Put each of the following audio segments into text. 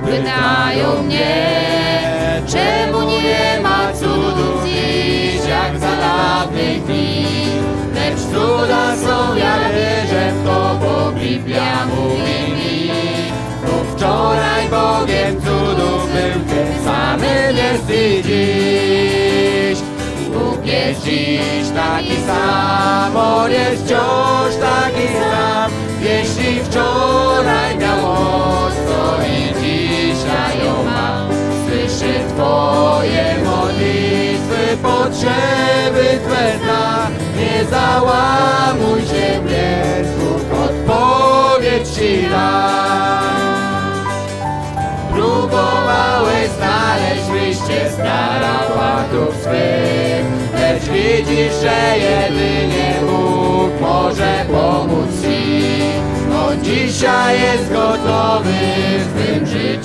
pytają mnie, czemu nie ma cudów dziś jak za dawnych dni. Lecz cuda są, ja wierzę w to, bo Biblia mówi mi. Bo wczoraj Bogiem cudów był, tym samym jest i dziś. Bóg jest dziś taki sam, On jest wciąż Załamuj się, Bóg odpowiedź Ci da. Próbowałeś znaleźć wyjście z tarapatów swych Lecz widzisz, że jedynie Bóg może pomóc Ci On dzisiaj jest gotowy w Twym życiu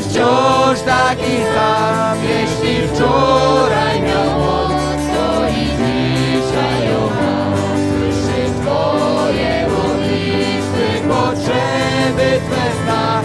wciąż taki sam. Jeśli wczoraj miał moc, to i dzisiaj ją ma. Słyszy Twoje modlitwy, potrzeby Twe zna.